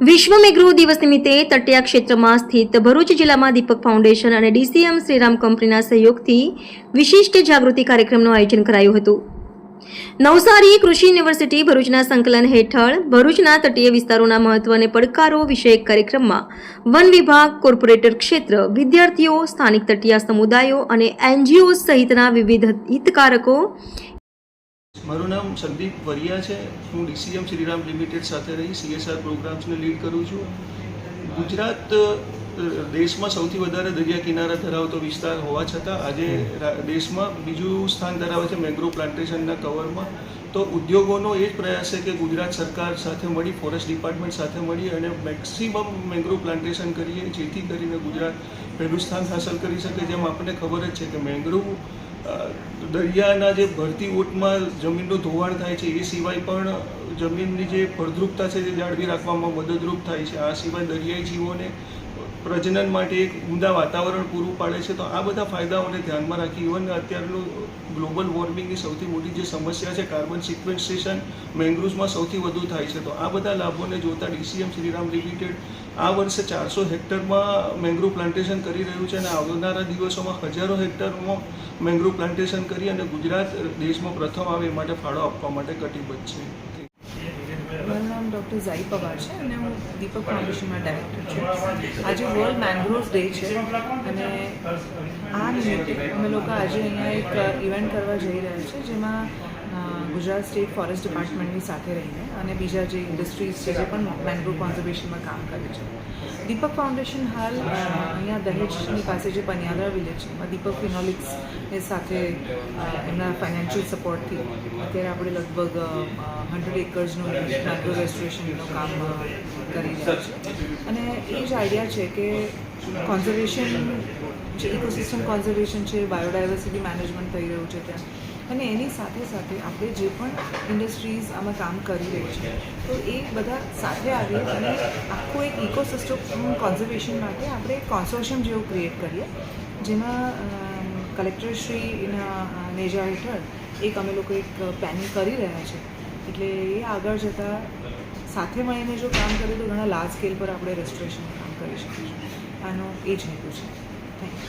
વિશ્વ મેઘ્રો દિવસ નિમિત્તે તટિયા ક્ષેત્રમાં સ્થિત ભરૂચ જિલ્લામાં દીપક ફાઉન્ડેશન અને ડીસીએમ શ્રીરામ કંપનીના સહયોગથી વિશિષ્ટ જાગૃતિ કાર્યક્રમનું આયોજન કરાયું હતું. નવસારી કૃષિ યુનિવર્સિટી ભરૂચના સંકલન હેઠળ ભરૂચના તટીય વિસ્તારોના મહત્વ અને પડકારો વિષયક કાર્યક્રમમાં વન વિભાગ, કોર્પોરેટર ક્ષેત્ર, વિદ્યાર્થીઓ, સ્થાનિક તટીયા સમુદાયો અને એનજીઓ સહિતના વિવિધ હિતકારકો મારું નામ સંદીપ વરિયા છે. હું ડીસીએમ શ્રીરામ લિમિટેડ સાથે રહી સીએસઆર પ્રોગ્રામ્સને લીડ કરું છું. ગુજરાત દેશમાં સૌથી વધારે દરિયા કિનારા ધરાવતો વિસ્તાર હોવા છતાં આજે દેશમાં બીજું સ્થાન ધરાવે છે મેંગ્રો પ્લાન્ટેશનના કવરમાં. તો ઉદ્યોગોનો એ જ પ્રયાસ છે કે ગુજરાત સરકાર સાથે મળી ફોરેસ્ટ ડિપાર્ટમેન્ટ સાથે મળી અને મેક્સિમમ મેંગ્રો પ્લાન્ટેશન કરીએ જેથી કરીને ગુજરાત પહેલું સ્થાન હાંસલ કરી શકે. જેમ આપણને ખબર જ છે કે મેંગ્રોવ અ, દરિયાના જે ભરતી ઓટમાં જમીનનું ધોવાણ થાય છે, એ સિવાય પણ જમીનની જે ફળદ્રુપતા છે, તે જાળવી રાખવામાં મદદરૂપ થાય છે. આ સિવાય દરિયાઈ જીવોને પ્રજનન માટે એક ઉમદા વાતાવરણ પૂરું પાડે છે. તો આ બધા ફાયદાઓને ધ્યાનમાં રાખી ઇવન અત્યારનું ગ્લોબલ વોર્મિંગની સૌથી મોટી જે સમસ્યા છે, કાર્બન સિક્વેન્સેશન મેંગ્રુવ્સમાં સૌથી વધુ થાય છે. તો આ બધા લાભોને જોતા ડીસીએમ શ્રીરામ લિમિટેડ આ વર્ષે ચારસો હેક્ટરમાં મેંગ્રુવ પ્લાન્ટેશન કરી રહ્યું છે અને આવનારા દિવસોમાં હજારો હેક્ટરમાં મેંગ્રુવ પ્લાન્ટેશન કરી અને ગુજરાત દેશમાં પ્રથમ આવે એ માટે ફાળો આપવા માટે કટિબદ્ધ છે. ડૉક્ટર ઝાઈ પવાર છે અને હું દીપક ફાઉન્ડેશનમાં ડાયરેક્ટર છું. આજે વર્લ્ડ મેંગ્રોવ ડે છે અને આ નિમિત્તે અમે લોકો આજે અહીંયા એક ઇવેન્ટ કરવા જઈ રહ્યા છે જેમાં ગુજરાત સ્ટેટ ફોરેસ્ટ ડિપાર્ટમેન્ટની સાથે રહીને અને બીજા જે ઇન્ડસ્ટ્રીઝ છે, જે પણ મેંગ્રોવ કોન્ઝર્વેશનમાં કામ કરે છે. દીપક ફાઉન્ડેશન હાલ અહીંયા દહેજની પાસે જે પનિયાદરા વિલેજ છે, એમાં દીપક ફિનોલિક્સ સાથે એમના ફાઇનાન્શિયલ સપોર્ટથી અત્યારે આપણે લગભગ હંડ્રેડ એકર્સનું મેંગ્રો રેસ્ટોરેશનનું કામ કરી રહ્યા છે. અને એ જ આઈડિયા છે કે કોન્ઝર્વેશન જે ઇકોસિસ્ટમ કોન્ઝર્વેશન છે બાયોડાયવર્સિટી મેનેજમેન્ટ થઈ રહ્યું છે ત્યાં. અને એની સાથે સાથે આપણે જે પણ ઇન્ડસ્ટ્રીઝ આમાં કામ કરી રહી છે તો એ બધા સાથે આવી અને આખું એક ઇકોસિસ્ટમ કોન્ઝર્વેશન માટે આપણે એક કોન્સોર્શિયમ જેવું ક્રિએટ કરીએ જેમાં કલેક્ટરશ્રીના નેજા હેઠળ એક અમે લોકો એક પ્લાનિંગ કરી રહ્યા છે. એટલે એ આગળ જતાં સાથે મળીને જો કામ કરીએ તો ઘણા લાર્જ સ્કેલ પર આપણે રેસ્ટોરેશન કામ કરી શકીશું. આનો એ જ હેતુ છે. Thank you